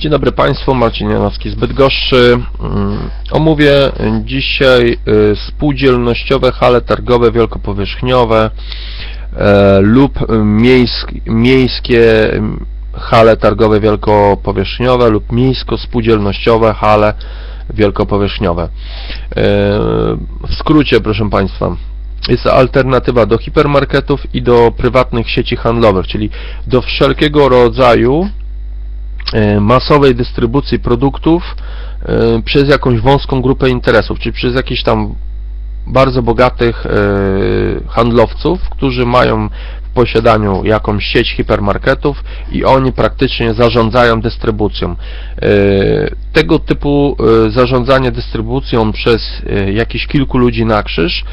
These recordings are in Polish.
Dzień dobry Państwu, Marcin Janowski z Bydgoszczy. Mm, Omówię dzisiaj y, spółdzielnościowe hale targowe wielkopowierzchniowe e, lub miejsk, miejskie hale targowe wielkopowierzchniowe lub miejsko-spółdzielnościowe hale wielkopowierzchniowe. E, W skrócie, proszę Państwa, jest alternatywa do hipermarketów i do prywatnych sieci handlowych, czyli do wszelkiego rodzaju masowej dystrybucji produktów e, przez jakąś wąską grupę interesów, czy przez jakichś tam bardzo bogatych e, handlowców, którzy mają w posiadaniu jakąś sieć hipermarketów i oni praktycznie zarządzają dystrybucją. E, Tego typu e, zarządzanie dystrybucją przez e, jakichś kilku ludzi na krzyż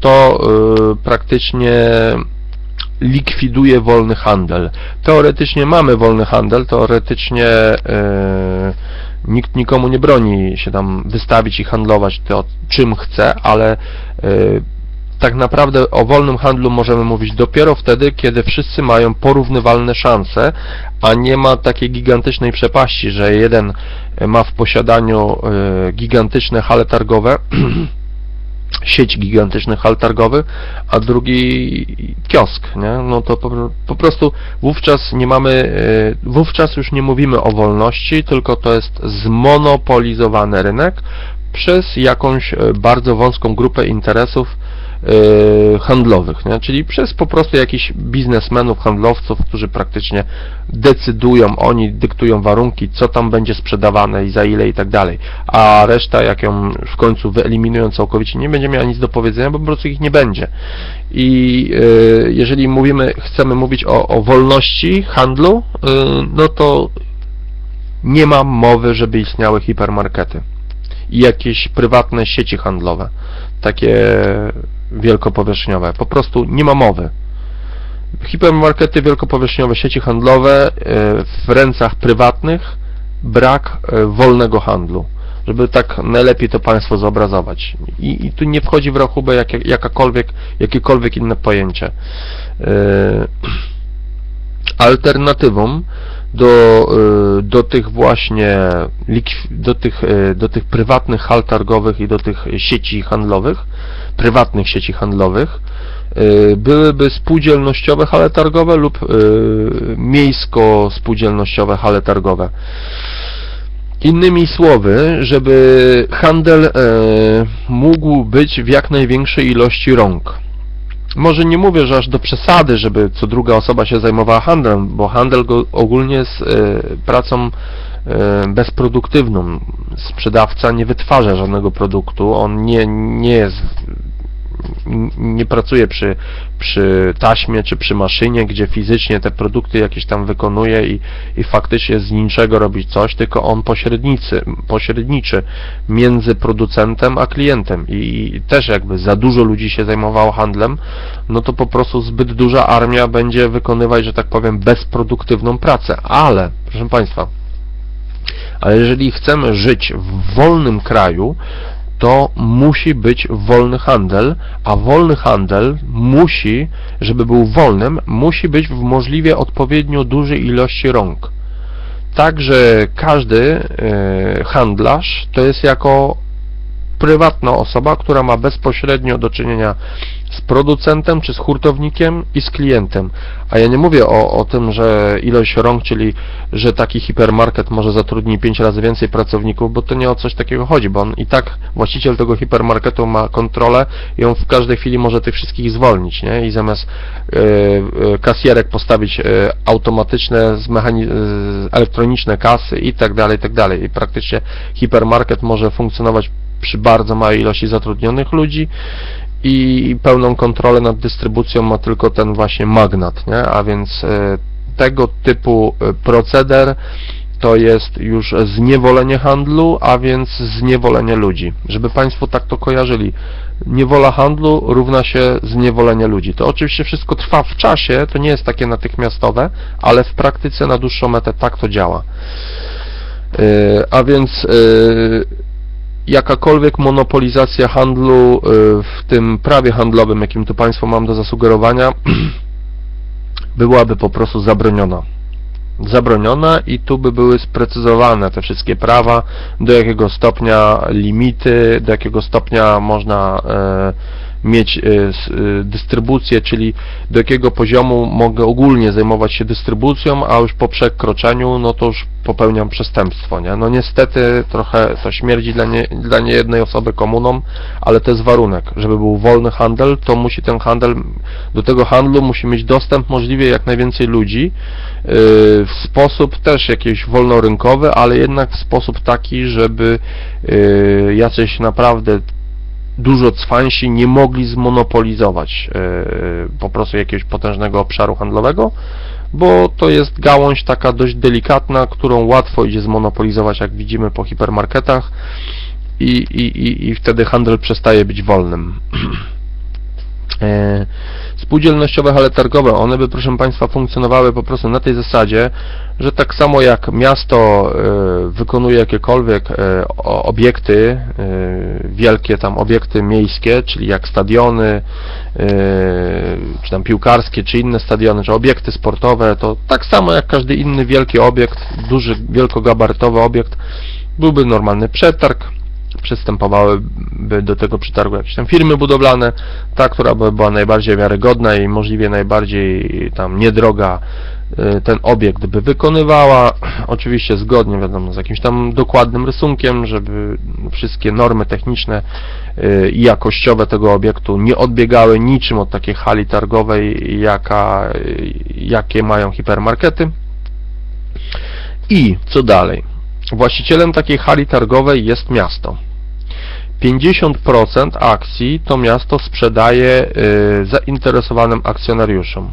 to e, praktycznie likwiduje wolny handel. Teoretycznie mamy wolny handel, teoretycznie e, nikt nikomu nie broni się tam wystawić i handlować to czym chce, ale e, tak naprawdę o wolnym handlu możemy mówić dopiero wtedy, kiedy wszyscy mają porównywalne szanse, a nie ma takiej gigantycznej przepaści, że jeden ma w posiadaniu e, gigantyczne hale targowe, sieć gigantycznych hal targowych, a drugi kiosk, nie? No to po, po prostu wówczas nie mamy, e, wówczas już nie mówimy o wolności, tylko to jest zmonopolizowany rynek przez jakąś e, bardzo wąską grupę interesów handlowych, nie? czyli przez po prostu jakichś biznesmenów, handlowców, którzy praktycznie decydują, oni dyktują warunki, co tam będzie sprzedawane i za ile i tak dalej, a reszta jak ją w końcu wyeliminują całkowicie, nie będzie miała nic do powiedzenia, bo po prostu ich nie będzie. I e, jeżeli mówimy, chcemy mówić o, o wolności handlu, e, no to nie ma mowy, żeby istniały hipermarkety i jakieś prywatne sieci handlowe, takie wielkopowierzchniowe. Po prostu nie ma mowy. Hipermarkety, wielkopowierzchniowe sieci handlowe e, w rękach prywatnych brak e, wolnego handlu. Żeby tak najlepiej to Państwo zobrazować. I, i tu nie wchodzi w rachubę jak, jakakolwiek, jakiekolwiek inne pojęcie. E, alternatywą do, do tych właśnie do tych, do tych prywatnych hal targowych i do tych sieci handlowych, prywatnych sieci handlowych y, byłyby spółdzielnościowe hale targowe lub y, miejsko-spółdzielnościowe hale targowe. Innymi słowy, żeby handel e, mógł być w jak największej ilości rąk może nie mówię, że aż do przesady, żeby co druga osoba się zajmowała handlem, bo handel ogólnie jest pracą bezproduktywną. Sprzedawca nie wytwarza żadnego produktu, on nie, nie jest nie pracuje przy, przy taśmie czy przy maszynie, gdzie fizycznie te produkty jakieś tam wykonuje i, i faktycznie z niczego robi coś, tylko on pośrednicy, pośredniczy między producentem a klientem i też jakby za dużo ludzi się zajmowało handlem, no to po prostu zbyt duża armia będzie wykonywać, że tak powiem, bezproduktywną pracę. Ale, proszę Państwa, ale jeżeli chcemy żyć w wolnym kraju, to musi być wolny handel, a wolny handel musi, żeby był wolnym, musi być w możliwie odpowiednio dużej ilości rąk. Także każdy e, handlarz to jest jako prywatna osoba, która ma bezpośrednio do czynienia z producentem, czy z hurtownikiem i z klientem. A ja nie mówię o, o tym, że ilość rąk, czyli że taki hipermarket może zatrudnić 5 razy więcej pracowników, bo to nie o coś takiego chodzi, bo on i tak właściciel tego hipermarketu ma kontrolę i on w każdej chwili może tych wszystkich zwolnić, nie? I zamiast e, e, kasjerek postawić e, automatyczne, e, elektroniczne kasy i tak dalej, i tak dalej. I praktycznie hipermarket może funkcjonować przy bardzo małej ilości zatrudnionych ludzi i pełną kontrolę nad dystrybucją ma tylko ten właśnie magnat, nie? a więc e, tego typu e, proceder to jest już zniewolenie handlu, a więc zniewolenie ludzi. Żeby Państwo tak to kojarzyli. Niewola handlu równa się zniewolenie ludzi. To oczywiście wszystko trwa w czasie, to nie jest takie natychmiastowe, ale w praktyce na dłuższą metę tak to działa. E, A więc jakakolwiek monopolizacja handlu y, w tym prawie handlowym, jakim tu Państwu mam do zasugerowania, byłaby po prostu zabroniona. zabroniona i tu by były sprecyzowane te wszystkie prawa, do jakiego stopnia limity, do jakiego stopnia można e, mieć e, e, dystrybucję, czyli do jakiego poziomu mogę ogólnie zajmować się dystrybucją, a już po przekroczeniu, no to już popełniam przestępstwo, nie? No niestety trochę to śmierdzi dla, nie, dla niejednej osoby komuną, ale to jest warunek, żeby był wolny handel, to musi ten handel, do tego handlu musi mieć dostęp możliwie jak najwięcej ludzi, yy, w sposób też jakiś wolnorynkowy, ale jednak w sposób taki, żeby jacyś naprawdę dużo cwańsi nie mogli zmonopolizować yy, po prostu jakiegoś potężnego obszaru handlowego, bo to jest gałąź taka dość delikatna, którą łatwo idzie zmonopolizować, jak widzimy po hipermarketach i, i, i, i wtedy handel przestaje być wolnym. Spółdzielnościowe hale targowe, one by proszę Państwa funkcjonowały po prostu na tej zasadzie, że tak samo jak miasto e, wykonuje jakiekolwiek e, obiekty, e, wielkie tam obiekty miejskie, czyli jak stadiony, czy tam piłkarskie, czy inne stadiony, czy obiekty sportowe, to tak samo jak każdy inny wielki obiekt, duży, wielkogabarytowy obiekt, byłby normalny przetarg, przystępowałyby do tego przetargu jakieś tam firmy budowlane, ta, która by była najbardziej wiarygodna i możliwie najbardziej tam niedroga y, ten obiekt by wykonywała, oczywiście zgodnie wiadomo z jakimś tam dokładnym rysunkiem, żeby wszystkie normy techniczne y, i jakościowe tego obiektu nie odbiegały niczym od takiej hali targowej, jaka, y, jakie mają hipermarkety. I co dalej? Właścicielem takiej hali targowej jest miasto. 50% akcji to miasto sprzedaje y, zainteresowanym akcjonariuszom,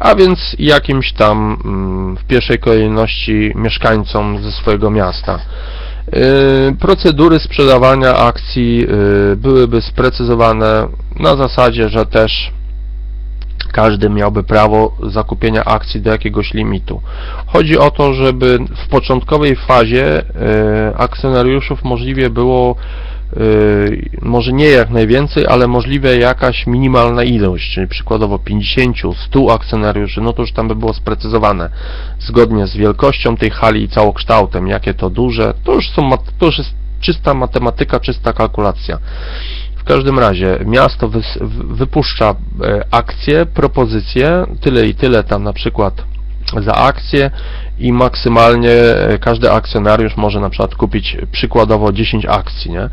a więc jakimś tam mm, w pierwszej kolejności mieszkańcom ze swojego miasta. Y, Procedury sprzedawania akcji y, byłyby sprecyzowane na zasadzie, że też każdy miałby prawo zakupienia akcji do jakiegoś limitu. Chodzi o to, żeby w początkowej fazie akcjonariuszów możliwie było może nie jak najwięcej, ale możliwie jakaś minimalna ilość, czyli przykładowo 50, 100 akcjonariuszy, no to już tam by było sprecyzowane zgodnie z wielkością tej hali i całokształtem, jakie to duże, to już, są, to już jest czysta matematyka, czysta kalkulacja. W każdym razie miasto wypuszcza e, akcje, propozycje, tyle i tyle tam na przykład za akcję i maksymalnie e, każdy akcjonariusz może na przykład kupić przykładowo 10 akcji, nie?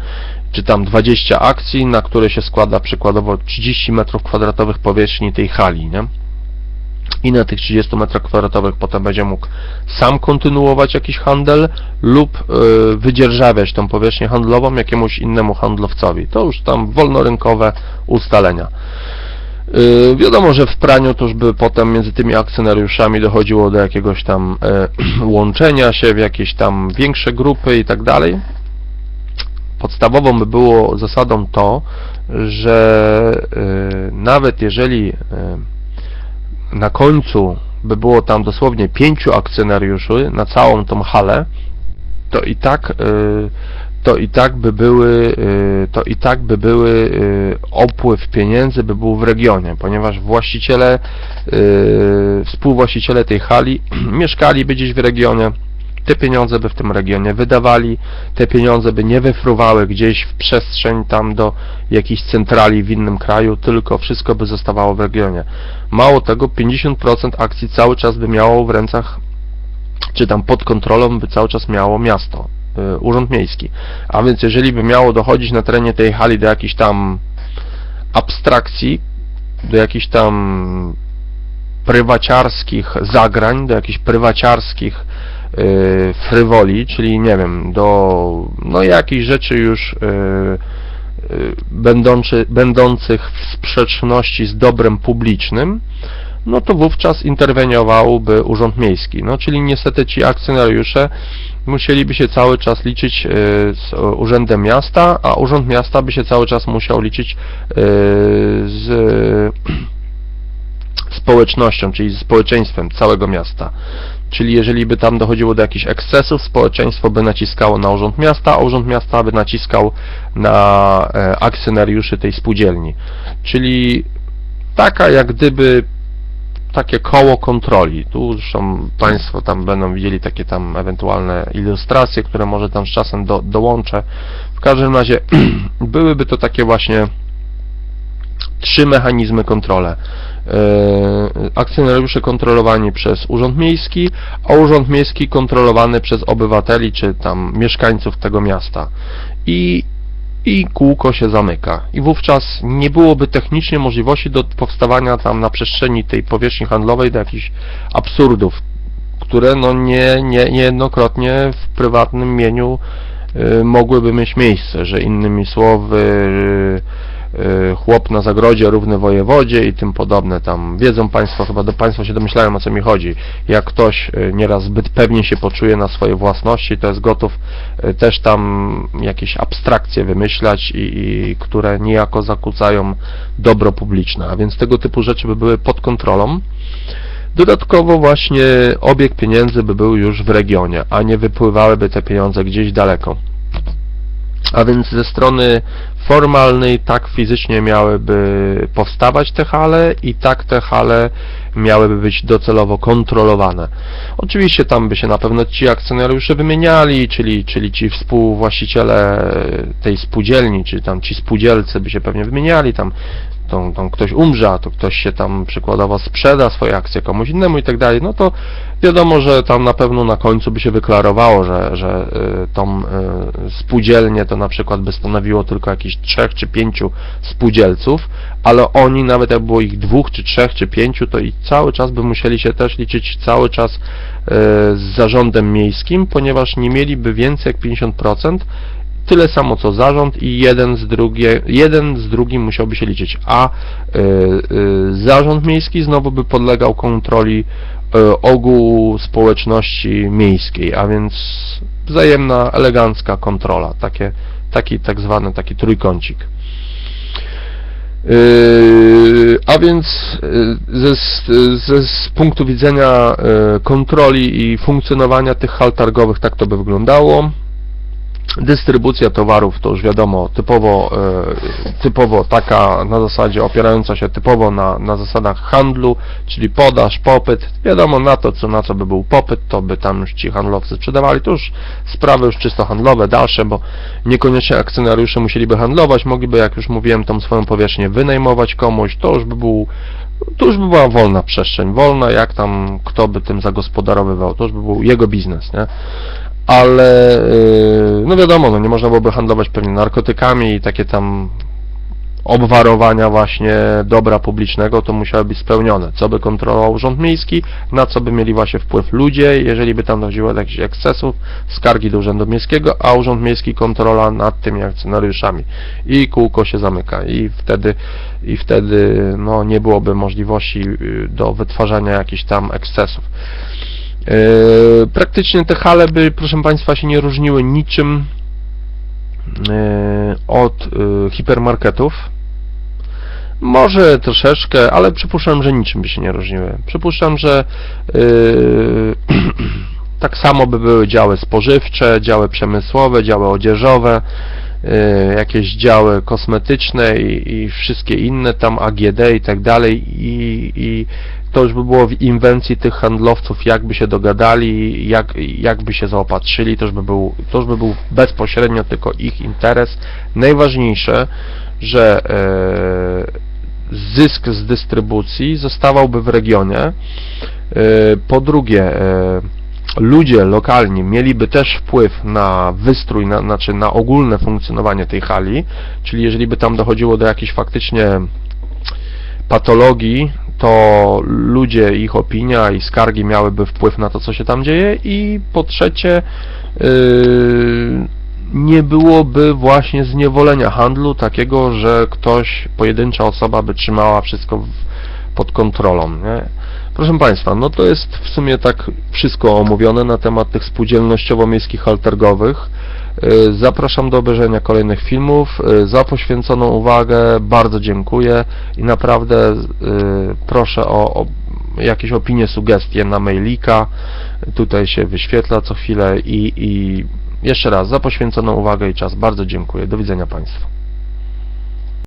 Czy tam 20 akcji, na które się składa przykładowo 30 m2 powierzchni tej hali, nie? I na tych 30 m2 potem będzie mógł sam kontynuować jakiś handel lub y, wydzierżawiać tą powierzchnię handlową jakiemuś innemu handlowcowi. To już tam wolnorynkowe ustalenia. Yy, wiadomo, że w praniu to już by potem między tymi akcjonariuszami dochodziło do jakiegoś tam e, łączenia się w jakieś tam większe grupy i tak dalej. Podstawową by było zasadą to, że e, nawet jeżeli e, na końcu by było tam dosłownie pięciu akcjonariuszy na całą tą halę, to i tak e, to i tak by były y, to i tak by były y, opływ pieniędzy by był w regionie, ponieważ właściciele y, współwłaściciele tej hali mieszkaliby gdzieś w regionie te pieniądze by w tym regionie wydawali, te pieniądze by nie wyfruwały gdzieś w przestrzeń tam do jakiejś centrali w innym kraju, tylko wszystko by zostawało w regionie. Mało tego, 50% akcji cały czas by miało w rękach, czy tam pod kontrolą by cały czas miało miasto, urząd miejski. A więc jeżeli by miało dochodzić na terenie tej hali do jakichś tam abstrakcji, do jakichś tam prywaciarskich zagrań, do jakichś prywaciarskich y, frywoli, czyli nie wiem, do no jakichś rzeczy już y, y, będący, będących w sprzeczności z dobrem publicznym, no to wówczas interweniowałby Urząd Miejski. No czyli niestety ci akcjonariusze musieliby się cały czas liczyć y, z Urzędem Miasta, a Urząd Miasta by się cały czas musiał liczyć y, z społecznością, czyli z społeczeństwem całego miasta. Czyli jeżeli by tam dochodziło do jakichś ekscesów, społeczeństwo by naciskało na Urząd Miasta, a Urząd Miasta by naciskał na e, akcjonariuszy tej spółdzielni. Czyli taka jak gdyby takie koło kontroli. Tu zresztą Państwo tam będą widzieli takie tam ewentualne ilustracje, które może tam z czasem do, dołączę. W każdym razie byłyby to takie właśnie trzy mechanizmy kontrole. E, Akcjonariusze kontrolowani przez Urząd Miejski, a Urząd Miejski kontrolowany przez obywateli czy tam mieszkańców tego miasta. I, i kółko się zamyka. I wówczas nie byłoby technicznie możliwości do powstawania tam na przestrzeni tej powierzchni handlowej do jakichś absurdów, które no nie, nie, niejednokrotnie w prywatnym mieniu y, mogłyby mieć miejsce, że innymi słowy y, chłop na zagrodzie równy wojewodzie i tym podobne tam wiedzą Państwo, chyba do Państwo się domyślają o co mi chodzi. Jak ktoś y, nieraz zbyt pewnie się poczuje na swojej własności, to jest gotów y, też tam jakieś abstrakcje wymyślać i, i które niejako zakłócają dobro publiczne, a więc tego typu rzeczy by były pod kontrolą. Dodatkowo właśnie obieg pieniędzy by był już w regionie, a nie wypływałyby te pieniądze gdzieś daleko. A więc ze strony formalnej tak fizycznie miałyby powstawać te hale i tak te hale miałyby być docelowo kontrolowane. Oczywiście tam by się na pewno ci akcjonariusze wymieniali, czyli, czyli ci współwłaściciele tej spółdzielni, czy tam ci spółdzielcy by się pewnie wymieniali, tam tą, tą ktoś umrze, a to ktoś się tam przykładowo sprzeda swoje akcje komuś innemu i tak dalej, no to wiadomo, że tam na pewno na końcu by się wyklarowało, że, że y, tą y, spółdzielnię to na przykład by stanowiło tylko jakichś trzech czy pięciu spółdzielców, ale oni nawet jak było ich dwóch, czy trzech, czy pięciu, to i cały czas by musieli się też liczyć cały czas y, z zarządem miejskim, ponieważ nie mieliby więcej jak 50% tyle samo co zarząd i jeden z, drugie, jeden z drugim musiałby się liczyć, a y, y, zarząd miejski znowu by podlegał kontroli y, ogółu społeczności miejskiej, a więc wzajemna, elegancka kontrola, takie, taki tak zwany taki trójkącik. Yy, a więc ze, ze, z punktu widzenia kontroli i funkcjonowania tych hal targowych tak to by wyglądało. Dystrybucja towarów to już wiadomo, typowo, e, typowo taka na zasadzie opierająca się typowo na, na zasadach handlu, czyli podaż, popyt. Wiadomo na to, co, na co by był popyt, to by tam już ci handlowcy sprzedawali. To już sprawy już czysto handlowe, dalsze, bo niekoniecznie akcjonariusze musieliby handlować, mogliby, jak już mówiłem, tą swoją powierzchnię wynajmować komuś, to już by był to już by była wolna przestrzeń, wolna jak tam kto by tym zagospodarowywał, to już by był jego biznes, nie? Ale yy, no wiadomo, no nie można byłoby handlować pewnie narkotykami i takie tam obwarowania właśnie dobra publicznego to musiały być spełnione. Co by kontrolował Urząd Miejski, na co by mieli właśnie wpływ ludzie, jeżeli by tam dochodziło do jakichś ekscesów, skargi do Urzędu Miejskiego, a Urząd Miejski kontrola nad tymi akcjonariuszami. I kółko się zamyka i wtedy, i wtedy no, nie byłoby możliwości yy, do wytwarzania jakichś tam ekscesów. Yy, praktycznie te hale by, proszę Państwa, się nie różniły niczym yy, od yy, hipermarketów. Może troszeczkę, ale przypuszczam, że niczym by się nie różniły. Przypuszczam, że tak samo by były działy spożywcze, działy przemysłowe, działy odzieżowe, jakieś działy kosmetyczne i, i, wszystkie inne, tam AGD i tak dalej i, i to już by było w inwencji tych handlowców, jakby się dogadali, jak, jakby się zaopatrzyli, to już, by był, to już by był bezpośrednio tylko ich interes. Najważniejsze, że e, zysk z dystrybucji zostawałby w regionie. E, po drugie, e, ludzie lokalni mieliby też wpływ na wystrój, na, znaczy na ogólne funkcjonowanie tej hali, czyli jeżeli by tam dochodziło do jakichś faktycznie patologii, to ludzie, ich opinia i skargi miałyby wpływ na to, co się tam dzieje i po trzecie yy, nie byłoby właśnie zniewolenia handlu takiego, że ktoś, pojedyncza osoba by trzymała wszystko pod kontrolą. Nie? Proszę Państwa, no to jest w sumie tak wszystko omówione na temat tych spółdzielnościowo-miejskich haltergowych. Y, zapraszam do obejrzenia kolejnych filmów. Y, za poświęconą uwagę bardzo dziękuję i naprawdę y, proszę o, o jakieś opinie, sugestie na mailika. Tutaj się wyświetla co chwilę i, i jeszcze raz za poświęconą uwagę i czas bardzo dziękuję. Do widzenia Państwu.